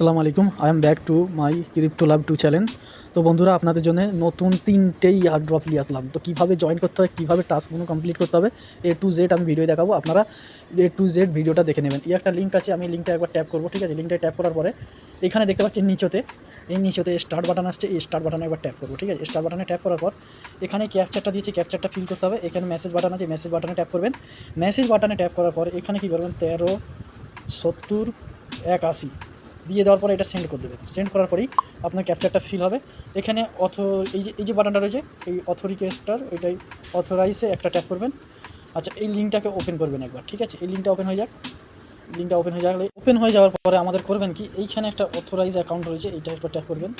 আসসালামু আলাইকুম। I am back to my crypto love two channel তো বন্ধুরা, আপনাদের জন্য নতুন তিনটেই ইয়ার ড্রপ নিয়ে আসলাম। তো কীভাবে জয়েন করতে হবে কীভাবে টাস্কগুলো কমপ্লিট করতে হবে এ টু জেড আমি ভিডিও দেখাবো। আপনারা এ টু জেড ভিডিওটা দেখে নেবেন। এই একটা লিঙ্ক আছে, আমি লিঙ্কটা একবার ট্যাপ করব, ঠিক আছে? লিঙ্কটা ট্যাপ করার পরে, এখানে দেখতে পাচ্ছেন নিচতে, এই নিচতে স্টার্ট বাটন আসছে, এই স্টার্ট বাটনে একবার ট্যাপ করব, ঠিক আছে? স্টার্ট বাটনে ট্যাপ করার পর, এখানে ক্যাপচারটা দিয়েছি ক্যাপচারটা ফিল করতে হবে। এখানে মেসেজ বাটন আছে মেসেজ বাটনে ট্যাপ করবেন। মেসেজ বাটনে ট্যাপ করার পর, এখানে কী করবেন? তেরো, সত্তর, একাশি। দিয়ে দেওয়ার পরে এটা সেন্ড করে দেবেন সেন্ড করার পরেই আপনার ক্যাপচারটা ফিল হবে। এখানে অথ এই যে এই যে বাটনটা রয়েছে, এই অথরিকেস্টার ওইটাই অথরাইজে একটা ট্যাপ করবেন। আচ্ছা এই লিঙ্কটাকে ওপেন করবেন একবার, ঠিক আছে? এই লিঙ্কটা ওপেন হয়ে যাক। লিঙ্কটা ওপেন হয়ে যাবে ওপেন হয়ে যাওয়ার পরে আমাদের করবেন কি? এইখানে একটা অথরাইজ অ্যাকাউন্ট রয়েছে, এইটা একবার ট্যাপ করবেন।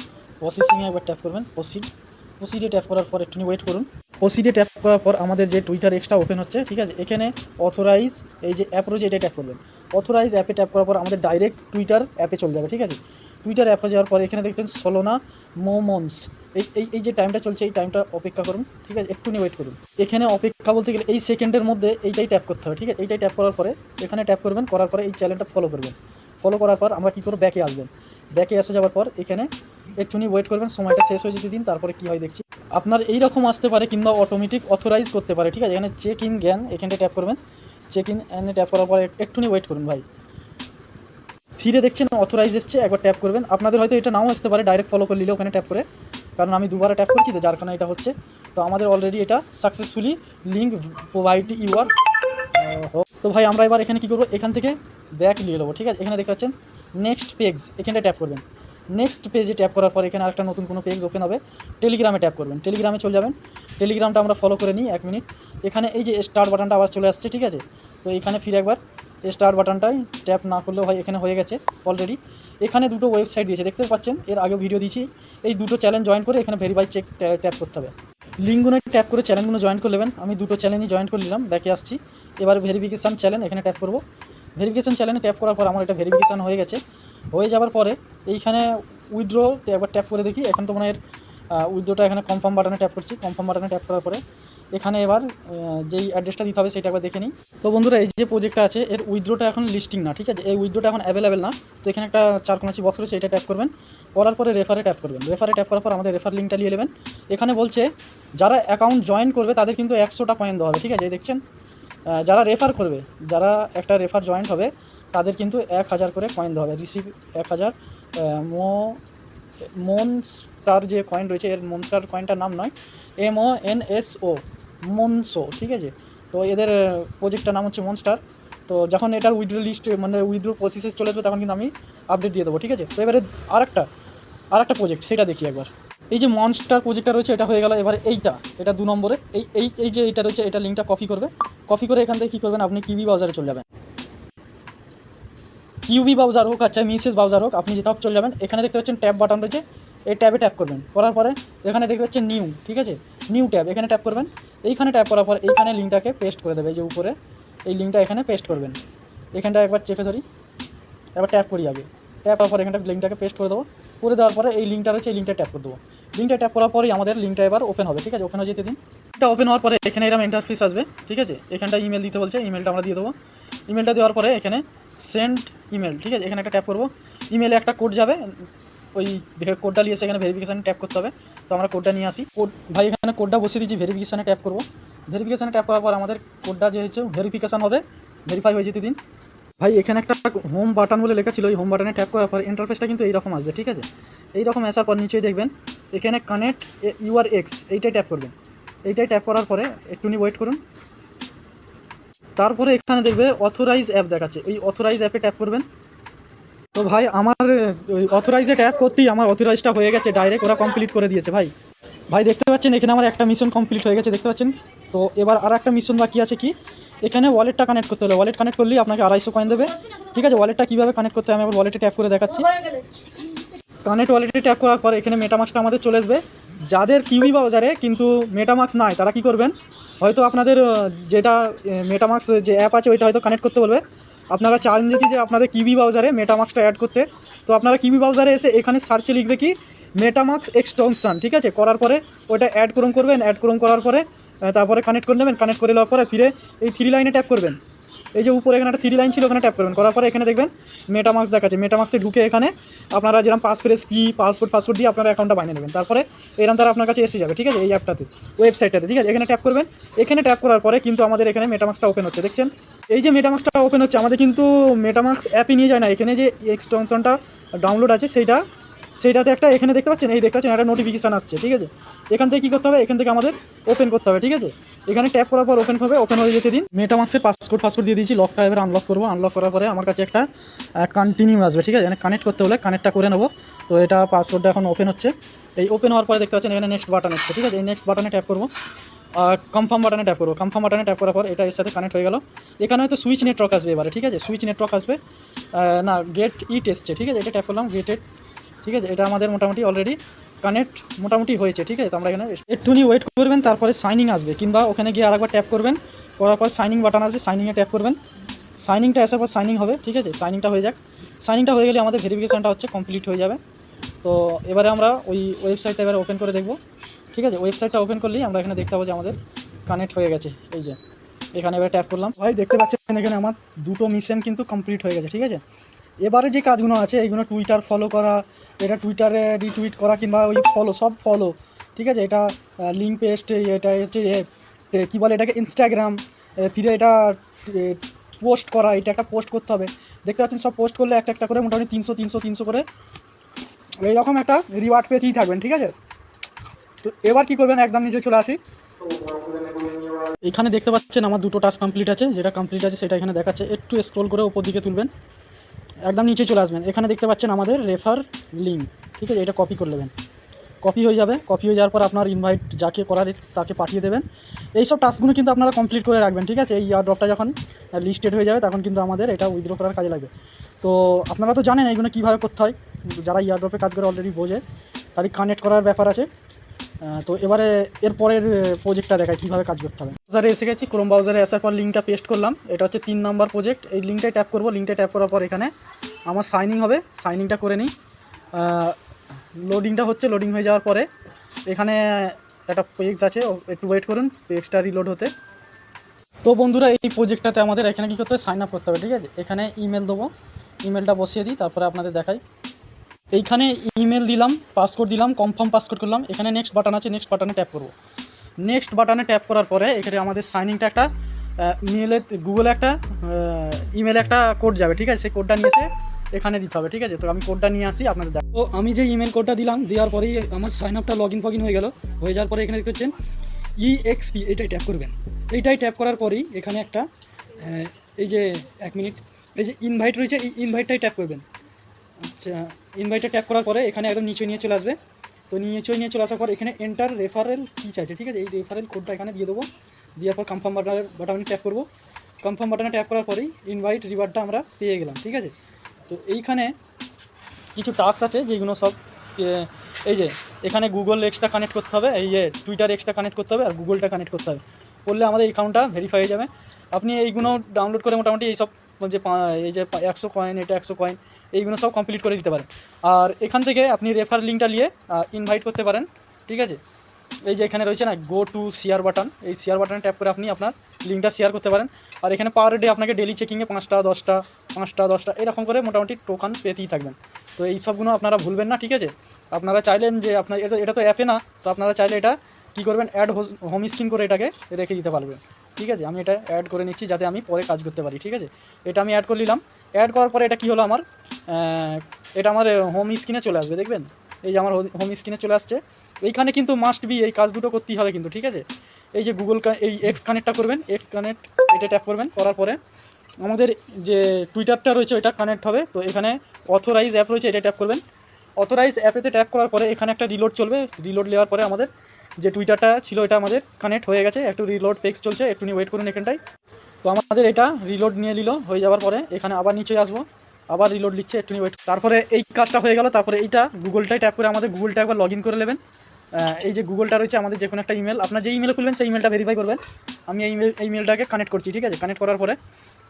প্রসেসিংয়ে একবার ট্যাপ করবেন। প্রসিড প্রসিডে ট্যাপ করার পর একটুখানি ওয়েট করুন। প্রসিডে ট্যাপ করার পর আমাদের যে টুইটার এক্সট্রা ওপেন হচ্ছে, ঠিক আছে? এখানে অথরাইজ এই যে অ্যাপ রয়েছে, এটা ট্যাপ করবেন। অথরাইজ অ্যাপে ট্যাপ করার পর আমাদের ডাইরেক্ট টুইটার অ্যাপে চলে যাবে, ঠিক আছে? টুইটার অ্যাপে যাওয়ার পর এখানে দেখছেন সোলোনা মোমন্স এই এই যে টাইমটা চলছে, এই টাইমটা অপেক্ষা করুন, ঠিক আছে? একটু ওয়েট করুন। এখানে অপেক্ষা বলতে গেলে এই সেকেন্ডের মধ্যে এইটাই ট্যাপ করতে হবে, ঠিক আছে? এইটাই ট্যাপ করার পরে এখানে ট্যাপ করবেন, করার পরে এই চ্যানেলটা ফলো করবেন। ফলো করার পর আমরা কী করব? ব্যাকে আসবেন। ব্যাকে এসে যাওয়ার পর এখানে একটুখানি ওয়েট করবেন, সময়টা শেষ হয়ে যেতে দিন তারপরে কী হয় দেখছি। আপনার এই রকম আসতে পারে কিংবা অটোমেটিক অথরাইজ করতে পারে, ঠিক আছে? এখানে চেক ইন জ্ঞান এখানটা ট্যাপ করবেন। চেক ইন এনে ট্যাপ করার পরে একটুখানি ওয়েট করুন ভাই। ফিরে দেখছেন অথরাইজ এসছে, একবার ট্যাপ করবেন। আপনাদের হয়তো এটা নাও আসতে পারে ডাইরেক্ট ফলো করে নিলে ওখানে ট্যাপ করে। কারণ আমি দুবার ট্যাপ করছি তো, যার কারণে এটা হচ্ছে। তো আমাদের অলরেডি এটা সাকসেসফুলি লিঙ্ক প্রোভাইড ইউর তো ভাই, আমরা এবার এখানে কী করব? এখান থেকে ব্যাক নিয়ে নেব, ঠিক আছে? এখানে দেখতে পাচ্ছেন নেক্সট পেজ এখানটা ট্যাপ করবেন। নেক্সট পেজে ট্যাপ করার পর এখানে আরেকটা নতুন কোনো পেজ ওপেন হবে। টেলিগ্রামে ট্যাপ করবেন। টেলিগ্রামে চলে যাবেন। টেলিগ্রামটা আমরা ফলো করে নিই এক মিনিট এখানে এই যে স্টার বাটনটা আবার চলে আসছে, ঠিক আছে? তো এখানে ফিরে একবার। স্টার বাটনটাই ট্যাপ না করলেও হয়, এখানে হয়ে গেছে অলরেডি এখানে দুটো ওয়েবসাইট দিয়েছে, দেখতে পাচ্ছেন? এর আগেও ভিডিও দিয়েছি। এই দুটো চ্যানেল জয়েন করে এখানে ভেরিফাই চেক ট্যাপ করতে হবে। লিঙ্কগুলো ট্যাপ করে চ্যানেলগুলো জয়েন করে নেবেন। আমি দুটো চ্যানেলই জয়েন করে নিলাম, দেখে আসছি। এবার ভেরিফিকেশান চ্যানেল এখানে ট্যাপ করব। ভেরিফিকেশান চ্যানেলে ট্যাপ করার পর আমার এটা ভেরিফিকেশান হয়ে গেছে। হয়ে যাওয়ার পরে এইখানে উইথড্র একবার ট্যাপ করে দেখি। এখন তো মনে হয় উইথড্রটা এখানে কনফার্ম বাটনে ট্যাপ করছি। কনফার্ম বাটনে ট্যাপ করার পরে এখানে এবার যেই অ্যাড্রেসটা দিতে হবে সেটা একবার দেখে নিই। তো বন্ধুরা, এই যে প্রজেক্টটা আছে, এর উইথড্রটা এখন লিস্টিং না, ঠিক আছে? এই উইথড্রটা এখন অ্যাভেলেবেল না। তো এখানে একটা চার কোনাচি বক্স রয়েছে, এটা ট্যাপ করবেন। করার পরে রেফারে ট্যাপ করবেন। রেফারে ট্যাপ করার পর আমাদের রেফার লিঙ্কটা নিয়ে নেবেন। এখানে বলছে, যারা অ্যাকাউন্ট জয়েন করবে, তাদের কিন্তু একশোটা পয়েন্ট দেওয়া হবে, ঠিক আছে? দেখছেন? যারা রেফার করবে, যারা একটা রেফার জয়েন্ট হবে, তাদের কিন্তু এক হাজার করে কয়েন দেওয়া হবে। রিসিভ এক হাজার মো মনস্টার যে কয়েন রয়েছে, এর মনস্টার কয়েনটার নাম নয় M O N S O মনসো ঠিক আছে? তো এদের প্রজেক্টটার নাম হচ্ছে মনস্টার তো যখন এটার উইথড্র লিস্ট মানে উইথড্র প্রসেসে চলে আসবে, তখন কিন্তু আমি আপডেট দিয়ে দেবো, ঠিক আছে? তো এবারে আরেকটা আরেকটা প্রজেক্ট সেটা দেখি একবার। এই যে মনস্টার প্রজেক্টটা রয়েছে, এটা হয়ে গেল এবার এইটা, এটা দু নম্বরে। এই এই এই যে এটা রয়েছে, এটা লিঙ্কটা কপি করবে। কপি করে এখান থেকে কী করবেন, আপনি কিউবি বাজারে চলে যাবেন। কিউবি ব্রাউজার হোক আচ্ছা মিসেস ব্রাউজার হোক, আপনি যেটা চলে যাবেন। এখানে দেখতে পাচ্ছেন ট্যাব বাটন রয়েছে, এই ট্যাবে ট্যাপ করবেন। করার পরে এখানে দেখতে পাচ্ছেন নিউ ঠিক আছে? নিউ ট্যাব এখানে ট্যাপ করবেন। এইখানে ট্যাপ করার পর এইখানে লিঙ্কটাকে পেস্ট করে দেবে যে উপরে, এই লিঙ্কটা এখানে পেস্ট করবেন। এখানটা একবার চেপে ধরি, এবার ট্যাপ করি আগে। ট্যাপ করার পর এখানটা লিঙ্কটাকে পেস্ট করে দেবো। করে দেওয়ার পরে এই লিঙ্কটা রয়েছে, এই লিঙ্কটা ট্যাপ করে দেবো। লিঙ্কটা ট্যাপ করার পরেই আমাদের লিঙ্কটা এবার ওপেন হবে, ঠিক আছে? ওপেন হয়ে যেতে দিন। এটা ওপেন হওয়ার পরে এখানে এরকম ইন্টারফেস আসবে, ঠিক আছে? এখানটা ইমেল দিতে বলছে ইমেলটা আমরা দিয়ে দেবো। ইমেলটা দেওয়ার পরে এখানে সেন্ড ইমেল ঠিক আছে? এখানে একটা ট্যাপ করব। ইমেলে একটা কোড যাবে, ওই কোডটা নিয়ে এসে এখানে ভেরিফিকেশানে ট্যাপ করতে হবে। তো আমরা কোডটা নিয়ে আসি। কোড ভাই, এখানে কোডটা বসিয়ে দিচ্ছি ভেরিফিকেশানে ট্যাপ করব। ভেরিফিকেশানে ট্যাপ করার পর আমাদের কোডটা যে হচ্ছে ভেরিফিকেশান হবে ভেরিফাই হয়ে যেতে দিন। ভাই, এখানে একটা হোম বাটন বলে লেখা ছিল, ওই হোম বাটনে ট্যাপ করার পর ইন্টারফেসটা কিন্তু এইরকম আসবে, ঠিক আছে? এইরকম আসার পর নিচেই দেখবেন, এখানে কানেক্ট ইউআর এক্স এইটাই ট্যাপ করবেন। এইটাই ট্যাপ করার পরে একটুনি ওয়েট করুন। তারপরে এখানে দেখবে অথোরাইজ অ্যাপ দেখাচ্ছে, এই অথোরাইজ অ্যাপে ট্যাপ করবেন। তো ভাই, আমার, ওই অথরাইজে ট্যাপ করতেই আমার অথরাইজটা হয়ে গেছে ডাইরেক্ট ওরা কমপ্লিট করে দিয়েছে ভাই। ভাই, দেখতে পাচ্ছেন, এখানে আমার একটা মিশন কমপ্লিট হয়ে গেছে, দেখতে পাচ্ছেন? তো এবার আর একটা মিশন বাকি আছে কি? এখানে ওয়ালেটটা কানেক্ট করতে হলে ওয়ালেট কানেক্ট করলেই আপনাকে আড়াইশো কয়েন দেবে। ঠিক আছে ওয়ালেটটা কীভাবে কানেক্ট করতে আমি আবার ওয়ালেটে ট্যাপ করে দেখাচ্ছি। কানেক্ট ওয়ালেটে ট্যাপ করার পর এখানে মেটামাক্সটা আমাদের চলে আসবে। যাদের কিউবি বাজারে কিন্তু মেটামাক্স নাই, তারা কি করবেন? হয়তো আপনাদের যেটা মেটামাক্স যে অ্যাপ আছে, ওইটা হয়তো কানেক্ট করতে বলবে। আপনারা চান যদি যে আপনাদের কিবি ব্রাউজারে মেটামাক্সটা অ্যাড করতে। তো আপনারা কিবি ব্রাউজারে এসে এখানে সার্চে লিখবে কি মেটামাক্স এক্সটেনশন ঠিক আছে? করার পরে ওটা অ্যাড করুন করবেন অ্যাড করুন করার পরে তারপরে কানেক্ট করে নেবেন কানেক্ট করে নেওয়ার পরে ফিরে এই থ্রি লাইনে ট্যাপ করবেন। এই যে উপরে এখানে একটা থ্রি লাইন ছিল, ওখানে ট্যাপ করবেন। করার পরে এখানে দেখবেন মেটামার্ক্স দেখাচ্ছে। মেটামার্ক্সে ঢুকে এখানে আপনারা যেরকম পাসফ্রেস কি পাসপোর্ট পাসপোর্ট দিয়ে আপনারা অ্যাকাউন্টটা বানিয়ে নেবেন। তারপরে এরকম তারা আপনার কাছে এসে যাবে, ঠিক আছে? এই অ্যাপটাতে ওয়েবসাইটটাতে ঠিক আছে? এখানে ট্যাপ করবেন। এখানে ট্যাপ করার পরে কিন্তু আমাদের এখানে মেটামার্ক্সটা ওপেন হচ্ছে, দেখছেন? এই যে মেটামার্ক্সটা ওপেন হচ্ছে, আমাদের কিন্তু মেটামার্ক্স অ্যাপই নিয়ে যায় না। এখানে যে এক্সটেনশনটা ডাউনলোড আছে, সেইটা সেইটাতে একটা এখানে দেখতে পাচ্ছেন? এই দেখতে পাচ্ছেন, একটা নোটিফিকেশান আসছে, ঠিক আছে? এখান থেকে কী করতে হবে? এখান থেকে আমাদের ওপেন করতে হবে, ঠিক আছে? এখানে ট্যাপ করার পর ওপেন হবে ওপেন হয়ে যেতে দিন। মেটামার্ক্সের পাসপোর্ট পাসপোর্ট দিয়ে দিয়েছি লকটা এবার আনলক করব। আনলক করার পরে আমার কাছে একটা কন্টিনিউ আসবে, ঠিক আছে? এখানে কানেক্ট করতে হলে কানেক্টটা করে নেব। তো এটা পাসওয়ার্ডটা এখন ওপেন হচ্ছে। এই ওপেন হওয়ার পরে দেখতে পাচ্ছেন, এখানে নেক্সট বাটন আসছে ঠিক আছে? এই নেক্সট বাটনে ট্যাপ করব। আর কনফার্ম বাটনে ট্যাপ করব। কনফার্ম বাটনে ট্যাপ করার পর এটা এর সাথে কানেক্ট হয়ে গেল। এখানে হয়তো সুইচ নেটওয়ার্ক আসবে এবারে, ঠিক আছে? সুইচ নেটওয়ার্ক আসবে। না গেট ইট এসছে, ঠিক আছে? এটা ট্যাপ করলাম গেটেড ঠিক আছে? এটা আমাদের মোটামুটি অলরেডি কানেক্ট মোটামুটি হয়েছে, ঠিক আছে? আমরা এখানে একটুখানি ওয়েট করবেন, তারপরে সাইনিং আসবে, কিংবা ওখানে গিয়ে আরেকবার ট্যাপ করবেন, করার পর সাইনিং বাটন আসবে সাইনিংয়ে ট্যাপ করবেন। সাইনিংটা আসার পর সাইনিং হবে, ঠিক আছে? সাইনিংটা হয়ে যাক। সাইনিংটা হয়ে গেলে আমাদের ভেরিফিকেশানটা হচ্ছে কমপ্লিট হয়ে যাবে। তো এবারে আমরা ওই ওয়েবসাইটটা এবারে ওপেন করে দেখব, ঠিক আছে? ওয়েবসাইটটা ওপেন করলেই আমরা এখানে দেখতে পাবো যে আমাদের কানেক্ট হয়ে গেছে, এই যে। এখানে এবার ট্যাপ করলাম। ভাই, দেখতে পাচ্ছেন এখানে আমার দুটো মিশন কিন্তু কমপ্লিট হয়ে গেছে, ঠিক আছে? এবারে যে কাজগুলো আছে, এইগুলো টুইটার ফলো করা, এটা টুইটারে রিটুইট করা কিংবা ওই ফলো সব ফলো ঠিক আছে? এটা লিঙ্ক পেস্ট এটা হচ্ছে কী বলে এটাকে ইনস্টাগ্রাম ফিরে এটা পোস্ট করা, এটা একটা পোস্ট করতে হবে। দেখতে পাচ্ছেন, সব পোস্ট করলে একটা একটা করে মোটামুটি তিনশো তিনশো তিনশো করে এইরকম একটা রিওয়ার্ড পেতেই থাকবেন, ঠিক আছে? তো এবার কী করবেন, একদম নিচে চলে আসি। এখানে দেখতে পাচ্ছেন আমার দুটো টাস্ক কমপ্লিট আছে, যেটা কমপ্লিট আছে সেটা এখানে দেখাচ্ছে। একটু স্ক্রল করে ওপর দিকে তুলবেন, একদম নিচে চলে আসবেন। এখানে দেখতে পাচ্ছেন আমাদের রেফার লিঙ্ক ঠিক আছে? এটা কপি করে নেবেন। কপি হয়ে যাবে। কপি হয়ে যাওয়ার পর আপনার ইনভাইট যাকে করার, তাকে পাঠিয়ে দেবেন। এইসব টাস্কগুলো কিন্তু আপনারা কমপ্লিট করে রাখবেন, ঠিক আছে? এই ড্রপটা যখন লিস্টেড হয়ে যাবে, তখন কিন্তু আমাদের এটা উইথড্র করার কাজে লাগবে। তো আপনারা তো জানেন এইগুলো কীভাবে করতে হয়। যারা ইয়ার ড্রপে কাজ করে অলরেডি বোঝে তারই কানেক্ট করার ব্যাপার আছে। তো এবারে এর পরের প্রজেক্টটা দেখায় কীভাবে কাজ করতে হবে। ব্রাউজারে এসে গেছি ক্রোম ব্রাউজারে আসার পর লিঙ্কটা পেস্ট করলাম। এটা হচ্ছে তিন নম্বর প্রজেক্ট এই লিঙ্কটাই ট্যাপ করব। লিঙ্কটা ট্যাপ করার পর এখানে আমার সাইনিং হবে। সাইনিংটা করে নিই। লোডিংটা হচ্ছে লোডিং হয়ে যাওয়ার পরে এখানে একটা পেজ আছে একটু ওয়েট করুন পেজটা রিলোড হতে। তো বন্ধুরা, এই প্রজেক্টটাতে আমাদের এখানে কী করতে হবে? সাইন আপ করতে হবে, ঠিক আছে? এখানে ইমেল দেবো। ইমেলটা বসিয়ে দিই, তারপরে আপনাদের দেখাই। এইখানে ইমেল দিলাম পাসকোড দিলাম কনফার্ম পাসকোড করলাম। এখানে নেক্সট বাটন আছে নেক্সট বাটনে ট্যাপ করব। নেক্সট বাটনে ট্যাপ করার পরে এখানে আমাদের সাইনিংটা একটা মেলে গুগলে একটা ইমেলে একটা কোড যাবে, ঠিক আছে? সেই কোডটা নিয়ে এসে এখানে দিতে হবে, ঠিক আছে? তো আমি কোডটা নিয়ে আসি, আপনাদের দেখো তো আমি যে ইমেল কোডটা দিলাম, দেওয়ার পরেই আমার সাইন আপটা লগ ইন ফগিন হয়ে গেল। হয়ে যাওয়ার পরে এখানে দেখতে পাচ্ছেন ইএক্সপি এইটাই ট্যাপ করবেন। এইটাই ট্যাপ করার পরেই এখানে একটা এই যে, এক মিনিট এই যে ইনভাইট রয়েছে, এই ইনভাইটটাই ট্যাপ করবেন। আচ্ছা ইনভাইটে ট্যাপ করার পরে এখানে একদম নিচে নিয়ে চলে আসবে। তো নিচে নিয়ে চলে আসার পর এখানে এন্টার রেফারেল কী চাইছে, ঠিক আছে? এই রেফারেল কোডটা এখানে দিয়ে দেবো। দেওয়ার পর কনফার্ম বাটনে বাটনে ট্যাপ করব। কনফার্ম বাটনে ট্যাপ করার পরেই ইনভাইট রিওয়ার্ডটা আমরা পেয়ে গেলাম, ঠিক আছে? তো এইখানে কিছু টাস্ক আছে যেগুলো সব এই যে, এখানে গুগল এক্সট্রা কানেক্ট করতে হবে, এই যে টুইটার এক্সট্রা কানেক্ট করতে হবে আর গুগলটা কানেক্ট করতে হবে। করলে আমাদের অ্যাকাউন্টটা ভেরিফাই হয়ে যাবে। আপনি এইগুলো ডাউনলোড করে মোটামুটি এইসব যে এই যে একশো কয়েন এটা একশো কয়েন এইগুলো সব কমপ্লিট করে দিতে পারেন। আর এখান থেকে আপনি রেফার লিঙ্কটা নিয়ে ইনভাইট করতে পারেন, ঠিক আছে? এই যে এখানে রয়েছে না গো টু শেয়ার বাটন এই শেয়ার বাটনে ট্যাপ করে আপনি আপনার লিঙ্কটা শেয়ার করতে পারেন। আর এখানে পার ডে আপনাকে ডেলি চেকিংয়ে পাঁচটা, দশটা পাঁচটা, দশটা, এরকম করে মোটামুটি টোকান পেতেই থাকবেন। তো এই সবগুলো আপনারা ভুলবেন না, ঠিক আছে? আপনারা চাইলেন যে আপনার, এটা এটা তো অ্যাপে না, তো আপনারা চাইলে এটা কী করবেন অ্যাড হোম স্ক্রিন করে এটাকে রেখে দিতে পারবেন। ঠিক আছে? আমি এটা অ্যাড করে নিচ্ছি যাতে আমি পরে কাজ করতে পারি, ঠিক আছে? এটা আমি অ্যাড করে নিলাম। অ্যাড করার পরে এটা কী হলো আমার? এটা আমার হোম স্ক্রিনে চলে আসবে, দেখবেন? এই যে আমার হোম স্ক্রিনে চলে আসছে। এইখানে কিন্তু মাস্ট বি এই কাজ দুটো করতেই হবে কিন্তু, ঠিক আছে? এই যে গুগল এই এক্স কানেক্টটা করবেন এক্স কানেক্ট এটা ট্যাপ করবেন, করার পরে আমাদের যে টুইটারটা রয়েছে ওইটা কানেক্ট হবে। তো এখানে অথোরাইজ অ্যাপ রয়েছে, এটা ট্যাপ করবেন। অথরাইজ অ্যাপেতে ট্যাপ করার পরে এখানে একটা রিলোড চলবে। রিলোড নেওয়ার পরে আমাদের যে টুইটারটা ছিল এটা আমাদের কানেক্ট হয়ে গেছে। একটু রিলোড পেক্স চলছে একটু নিয়ে ওয়েট করুন এখানটায়। তো আমাদের এটা রিলোড নিয়ে নিল, হয়ে যাওয়ার পরে এখানে আবার নিচে আসব। আবার রিলোড নিচ্ছে, একটু ওয়েট তারপরে এই কাজটা হয়ে গেল, তারপরে এইটা গুগলটাই ট্যাপ করে আমাদের, গুগলটা একবার লগ ইন করে নেবেন। এই যে গুগলটা রয়েছে আমাদের যে কোনো একটা ইমেল আপনার যে ইমেল খুলবেন, সেই ইমেলটা ভেরিফাই করবেন। আমি এই ইমেল এই ইমেলটাকে কানেক্ট করছি, ঠিক আছে? কানেক্ট করার পরে,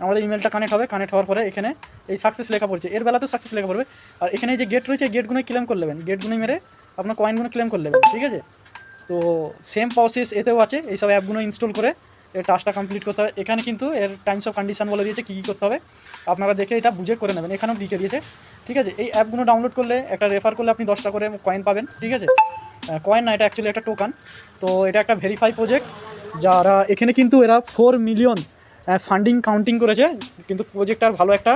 আমাদের ইমেলটা কানেক্ট হবে কানেক্ট হওয়ার পরে এখানে এই সাকসেস লেখা পড়ছে। এর বেলা তো সাকসেস লেখা পড়বে। আর এখানে যে গেট রয়েছে গেটগুলো ক্লেম করে নেবেন। গেটগুলো মেরে আপনার কয়েনগুলো ক্লেম করে নেবেন, ঠিক আছে? তো সেম প্রসেস এতেও আছে, এইসব অ্যাপগুলো ইনস্টল করে এর টাস্কটা কমপ্লিট করতে হবে। এখানে কিন্তু এর টাইমস অফ কন্ডিশন বলে দিয়েছে কী কী করতে হবে। আপনারা দেখে এটা বুঝে করে নেবেন। এখানেও লিখে দিয়েছে, ঠিক আছে? এই অ্যাপগুলো ডাউনলোড করলে, একটা রেফার করলে আপনি দশটা করে কয়েন পাবেন, ঠিক আছে? কয়েন না, এটা অ্যাকচুয়ালি একটা টোকান তো এটা একটা ভেরিফাই প্রজেক্ট যারা এখানে কিন্তু এরা ফোর মিলিয়ন ফান্ডিং কাউন্টিং করেছে। কিন্তু প্রজেক্টটার ভালো একটা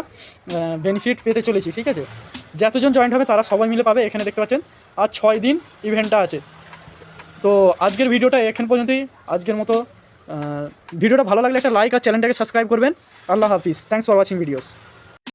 বেনিফিট পেতে চলেছি, ঠিক আছে? যতজন জয়েন্ট হবে, তারা সবাই মিলে পাবে। এখানে দেখতে পাচ্ছেন, আর ছয় দিন ইভেন্টটা আছে। তো আজকের ভিডিওটা এখান পর্যন্তই। আজকের মতো ভিডিওটা ভালো লাগলে একটা লাইক আর চ্যানেলটাকে সাবস্ক্রাইব করবেন। আল্লাহ হাফিজ। Thanks for watching videos